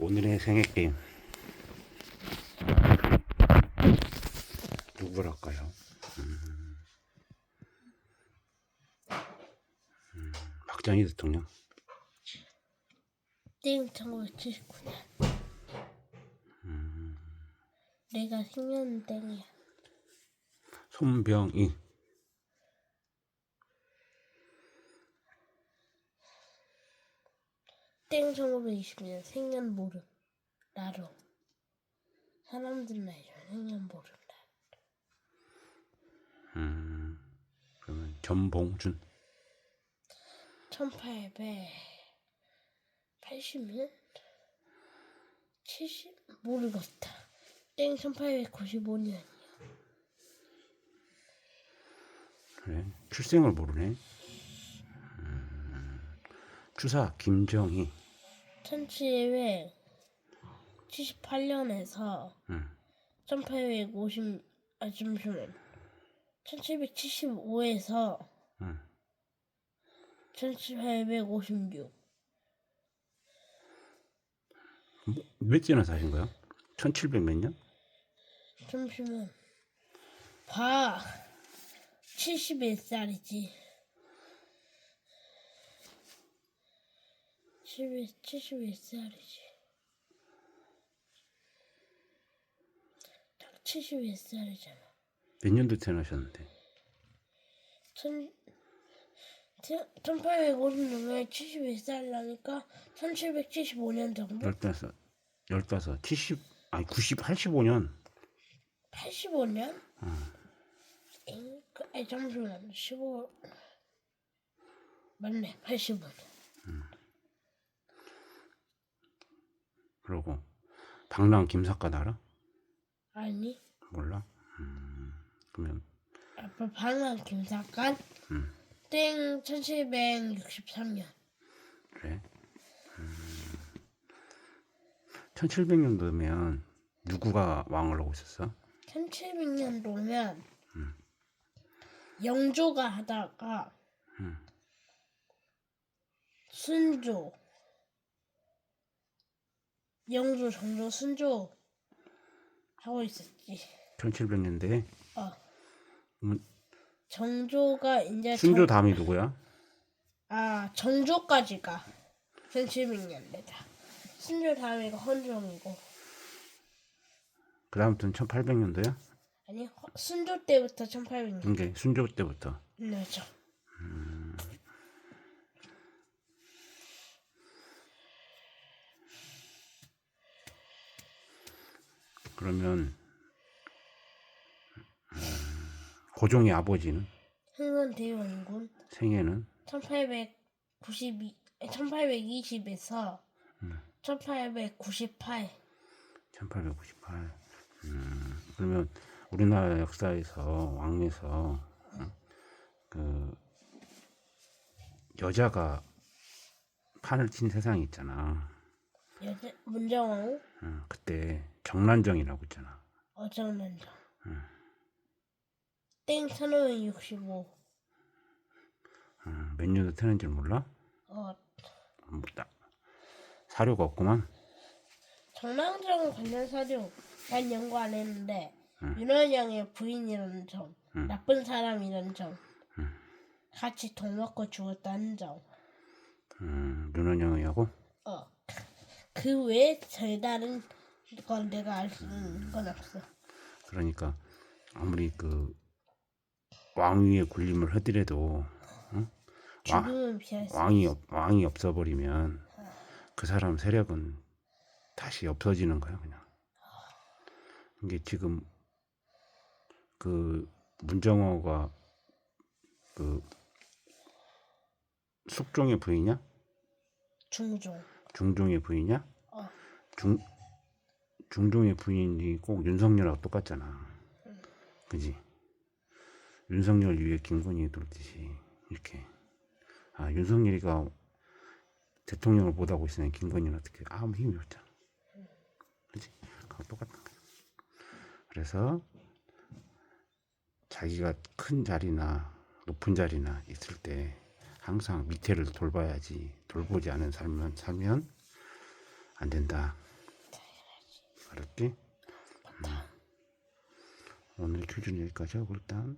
오늘의 생애 게임. 누구랄까요? 음, 음, 박정희 대통령? 땡 1979년 내가 생년 땡이야. 손병희 땡 1920년 생년 모름 나로. 사람들 나이죠 생년 모름 나 음, 그러면 전봉준. 1880년 70 모르겠다. 땡 1895년. 그래 출생을 모르네. 음, 주사 김정희 1778년에서 음, 1850, 아, 잠시만. 1775에서 음. 1856. 몇 년을 사신 거요? 1700 몇 년? 잠시만. 봐. 71살이지. 71, 71살이지. 딱 71살이잖아. 몇 년도 태어나셨는데? 1850년에 71살 나니까 1775년 정도? 열다섯, 열다섯, 70, 아니 90, 85년. 85년? 엥? 그, 아니 잠시만 15 맞네 85년 그러고 방랑 김삿갓 알아? 아니 몰라? 음, 그러면 아빠 방랑 김사관 음. 땡 1763년 그래. 1700년도면 누구가 왕을 하고 있었어? 1700년도면 영조가 하다가 음. 순조 영조 정조 순조 하고 있었지 1700년대에 어 음, 정조가 이제 순조 다음이 누구야? 아 정조까지가 1700년대다. 순조 다음이가 헌종이고 그 다음부터는 1800년도야? 아니 허- 순조 때부터 1800년. 이게 순조 때부터. 네죠. 그러면 음, 고종의 아버지는? 흥원 대원군. 생애는? 1892 1820에서 1898 1898. 음, 그러면 우리나라 역사에서 왕에서 음, 그 여자가 판을 친 세상이 있잖아. 여자 문정왕후 음, 그때 정란정이라고 있잖아. 어정난정 땡 1565. 음, 몇 년도 태어난지 몰라? 어 음, 딱 사료가 없구만. 정랑정 관련 사료 난 연구 안 했는데 응. 윤원영의 부인이라는 점 응. 나쁜 사람이라는 점 응. 같이 돈 먹고 죽었다는 점 음, 윤원영이하고 어. 그 외에 별다른 건 내가 알 수 있는 건 없어. 그러니까 아무리 그 왕위의 군림을 하더라도 응? 피할 수 왕이 없, 왕이 없어버리면 그 사람 세력은 다시 없어지는 거야 그냥. 이게 지금 그 문정호가 그 숙종의 부인이냐? 중종. 중종의 부인이냐? 어. 중 중종의 부인이 꼭 윤석열하고 똑같잖아. 그지? 윤석열 위에 김건희 돌듯이 이렇게 아 윤석열이가 대통령을 못 하고 있으니 김건희는 어떻게 아무 힘이 없잖아. 그지? 그거 똑같은 거야. 그래서 자기가 큰 자리나 높은 자리나 있을 때 항상 밑에를 돌봐야지 돌보지 않은 살면 살면 안 된다. 알았지? 음. 오늘 퀴즈는 여기까지 하고 일단